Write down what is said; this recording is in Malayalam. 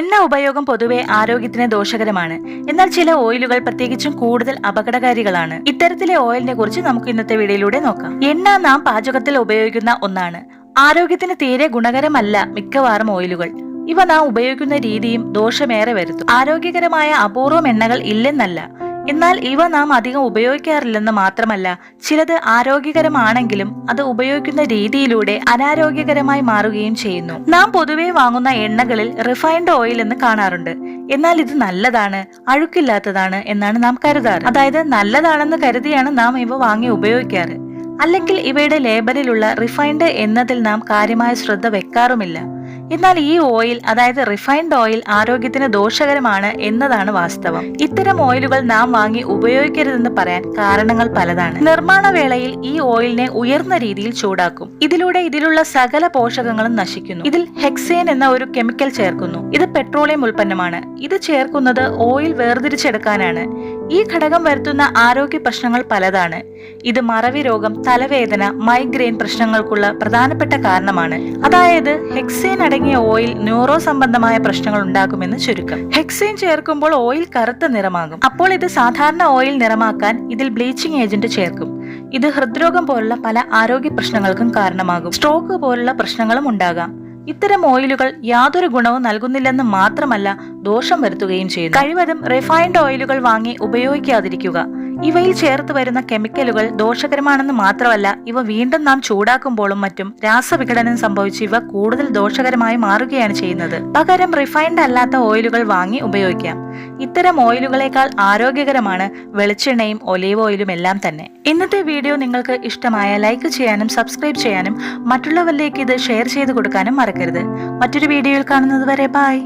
എണ്ണ ഉപയോഗം പൊതുവെ ആരോഗ്യത്തിന് ദോഷകരമാണ്. എന്നാൽ ചില ഓയിലുകൾ പ്രത്യേകിച്ചും കൂടുതൽ അപകടകാരികളാണ്. ഇത്തരത്തിലെ ഓയിലിനെ കുറിച്ച് നമുക്ക് ഇന്നത്തെ വീഡിയോയിലൂടെ നോക്കാം. എണ്ണ നാം പാചകത്തിൽ ഉപയോഗിക്കുന്ന ഒന്നാണ്. ആരോഗ്യത്തിന് തീരെ ഗുണകരമല്ല മിക്കവാറും ഓയിലുകൾ. ഇവ നാം ഉപയോഗിക്കുന്ന രീതിയും ദോഷമേറെ വരുത്തും. ആരോഗ്യകരമായ അപൂർവം എണ്ണകൾ ഇല്ലെന്നല്ല. എന്നാൽ ഇവ നാം അധികം ഉപയോഗിക്കാറില്ലെന്ന് മാത്രമല്ല ചിലത് ആരോഗ്യകരമാണെങ്കിലും അത് ഉപയോഗിക്കുന്ന രീതിയിലൂടെ അനാരോഗ്യകരമായി മാറുകയും ചെയ്യുന്നു. നാം പൊതുവെ വാങ്ങുന്ന എണ്ണകളിൽ റിഫൈൻഡ് ഓയിൽ എന്ന് കാണാറുണ്ട്. എന്നാൽ ഇത് നല്ലതാണ് അഴുക്കില്ലാത്തതാണ് എന്നാണ് നാം കരുതാറ്. അതായത് നല്ലതാണെന്ന് കരുതിയാണ് നാം ഇവ വാങ്ങി ഉപയോഗിക്കാറ്. അല്ലെങ്കിൽ ഇവയുടെ ലേബലിലുള്ള റിഫൈൻഡ് എന്നതിൽ നാം കാര്യമായ ശ്രദ്ധ വെക്കാറുമില്ല. എന്നാൽ ഈ ഓയിൽ അതായത് റിഫൈൻഡ് ഓയിൽ ആരോഗ്യത്തിന് ദോഷകരമാണ് എന്നതാണ് വാസ്തവം. ഇത്തരം ഓയിലുകൾ നാം വാങ്ങി ഉപയോഗിക്കരുതെന്ന് പറയാൻ കാരണങ്ങൾ പലതാണ്. നിർമ്മാണ വേളയിൽ ഈ ഓയിലിനെ ഉയർന്ന രീതിയിൽ ചൂടാക്കും. ഇതിലൂടെ ഇതിലുള്ള സകല പോഷകങ്ങളും നശിക്കുന്നു. ഇതിൽ ഹെക്സേൻ എന്ന ഒരു കെമിക്കൽ ചേർക്കുന്നു. ഇത് പെട്രോളിയം ഉൽപ്പന്നമാണ്. ഇത് ചേർക്കുന്നത് ഓയിൽ വേർതിരിച്ചെടുക്കാനാണ്. ഈ ഘടകം വരുത്തുന്ന ആരോഗ്യ പ്രശ്നങ്ങൾ പലതാണ്. ഇത് മറവി രോഗം തലവേദന മൈഗ്രെയിൻ പ്രശ്നങ്ങൾക്കുള്ള പ്രധാനപ്പെട്ട കാരണമാണ്. അതായത് ഹെക്സേൻ അടങ്ങിയ ഓയിൽ ന്യൂറോ സംബന്ധമായ പ്രശ്നങ്ങൾ ഉണ്ടാക്കുമെന്ന് ചുരുക്കം. ഹെക്സേൻ ചേർക്കുമ്പോൾ ഓയിൽ കറുത്ത നിറമാകും. അപ്പോൾ ഇത് സാധാരണ ഓയിൽ നിറമാക്കാൻ ഇതിൽ ബ്ലീച്ചിങ് ഏജന്റ് ചേർക്കും. ഇത് ഹൃദ്രോഗം പോലുള്ള പല ആരോഗ്യ പ്രശ്നങ്ങൾക്കും കാരണമാകും. സ്ട്രോക്ക് പോലുള്ള പ്രശ്നങ്ങളും ഉണ്ടാകാം. ഇത്തരം ഓയിലുകൾ യാതൊരു ഗുണവും നൽകുന്നില്ലെന്ന് മാത്രമല്ല ദോഷം വരുത്തുകയും ചെയ്യുന്നു. കഴിവതും റിഫൈൻഡ് ഓയിലുകൾ വാങ്ങി ഉപയോഗിക്കാതിരിക്കുക. ഇവയിൽ ചേർത്ത് വരുന്ന കെമിക്കലുകൾ ദോഷകരമാണെന്ന് മാത്രമല്ല ഇവ വീണ്ടും നാം ചൂടാക്കുമ്പോഴും മറ്റും രാസവിഘടനം സംഭവിച്ച് ഇവ കൂടുതൽ ദോഷകരമായി മാറുകയാണ് ചെയ്യുന്നത്. പകരം റിഫൈൻഡ് അല്ലാത്ത ഓയിലുകൾ വാങ്ങി ഉപയോഗിക്കാം. ഇത്തരം ഓയിലുകളേക്കാൾ ആരോഗ്യകരമാണ് വെളിച്ചെണ്ണയും ഒലീവ് ഓയിലും എല്ലാം തന്നെ. ഇന്നത്തെ വീഡിയോ നിങ്ങൾക്ക് ഇഷ്ടമായ ലൈക്ക് ചെയ്യാനും സബ്സ്ക്രൈബ് ചെയ്യാനും മറ്റുള്ളവരിലേക്ക് ഇത് ഷെയർ ചെയ്ത് കൊടുക്കാനും മറക്കരുത്. മറ്റൊരു വീഡിയോയിൽ കാണുന്നത് വരെ ബൈ